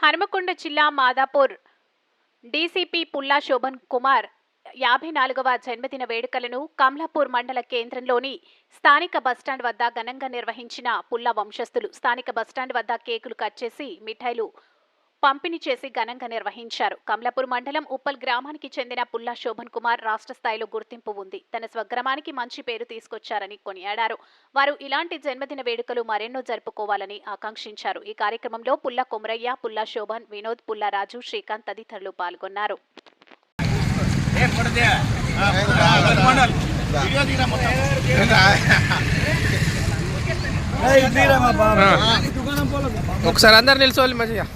హనుమకొండ జిల్లా మాదాపూర్. డీసీపీ పుల్లా శోభన్ కుమార్ యాభై నాలుగవ జన్మదిన వేడుకలను కమలాపూర్ మండల కేంద్రంలోని స్థానిక బస్టాండ్ వద్ద ఘనంగా నిర్వహించిన పుల్లా వంశస్థులు స్థానిక బస్టాండ్ వద్ద కేకులు కట్ చేసి మిఠాయిలు పంపిణీ చేసి ఘనంగా నిర్వహించారు. కమలాపూర్ మండలం ఉప్పల్ గ్రామానికి చెందిన పుల్లా శోభన్ కుమార్ రాష్ట్ర స్థాయిలో గుర్తింపు ఉంది. తన స్వగ్రామానికి మంచి పేరు తీసుకొచ్చారని కొనియాడారు. వారు ఇలాంటి జన్మదిన వేడుకలు మరెన్నో జరుపుకోవాలని ఆకాంక్షించారు. ఈ కార్యక్రమంలో పుల్లా కొమరయ్య పుల్లా శోభన్ వినోద్ పుల్లా రాజు శ్రీకాంత్ తదితరులు పాల్గొన్నారు. ఒకసారి అందరు నిల్చోవాలి మంచిగా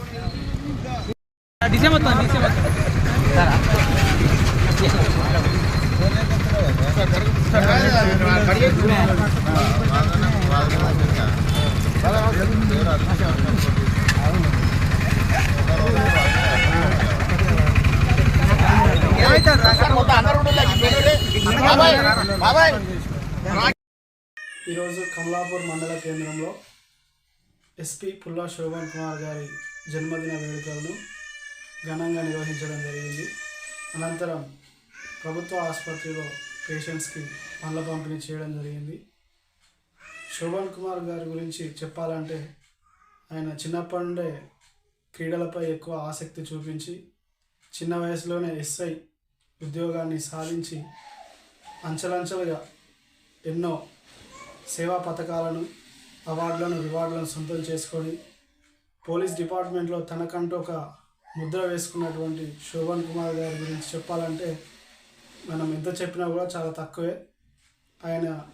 ఈరోజు కమలాపూర్ మండల కేంద్రంలో ఎస్పీ పుల్లా శోభన్ కుమార్ గారి జన్మదిన వేడుకలను ఘనంగా నిర్వహించడం జరిగింది. అనంతరం ప్రభుత్వ ఆసుపత్రిలో పేషెంట్స్కి పండ్ల పంపిణీ చేయడం జరిగింది. శోభన్ కుమార్ గారి గురించి చెప్పాలంటే ఆయన చిన్నప్పటి నుండే క్రీడలపై ఎక్కువ ఆసక్తి చూపించి చిన్న వయసులోనే ఎస్ఐ ఉద్యోగాన్ని సాధించి అంచెలంచెలుగా ఎన్నో సేవా పథకాలను అవార్డులను రివార్డులను సొంతం చేసుకొని పోలీస్ డిపార్ట్మెంట్లో తనకంటూ ఒక ముద్ర వేసుకున్నటువంటి శోభన్ కుమార్ గారి గురించి చెప్పాలంటే మనం ఎంత చెప్పినా కూడా చాలా తక్కువే. ఆయన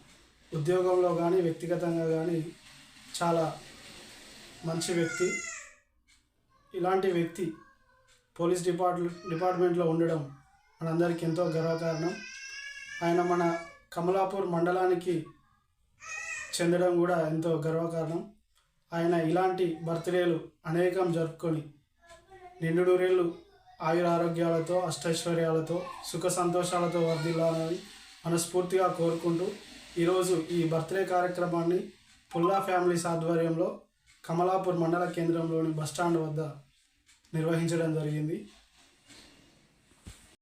ఉద్యోగంలో కానీ వ్యక్తిగతంగా కానీ చాలా మంచి వ్యక్తి. ఇలాంటి వ్యక్తి పోలీస్ డిపార్ట్ డిపార్ట్మెంట్లో ఉండడం మనందరికీ ఎంతో గర్వకారణం. ఆయన మన కమలాపూర్ మండలానికి చెందడం కూడా ఎంతో గర్వకారణం. ఆయన ఇలాంటి బర్త్డేలు అనేకం జరుపుకొని నిండుడూరేళ్ళు ఆయుర ఆరోగ్యాలతో అష్టైశ్వర్యాలతో సుఖ సంతోషాలతో వర్ధిల్లాలని మనస్ఫూర్తిగా కోరుకుంటూ ఈరోజు ఈ బర్త్డే కార్యక్రమాన్ని పుల్లా ఫ్యామిలీస్ ఆధ్వర్యంలో కమలాపూర్ మండల కేంద్రంలోని బస్టాండ్ వద్ద నిర్వహించడం జరిగింది.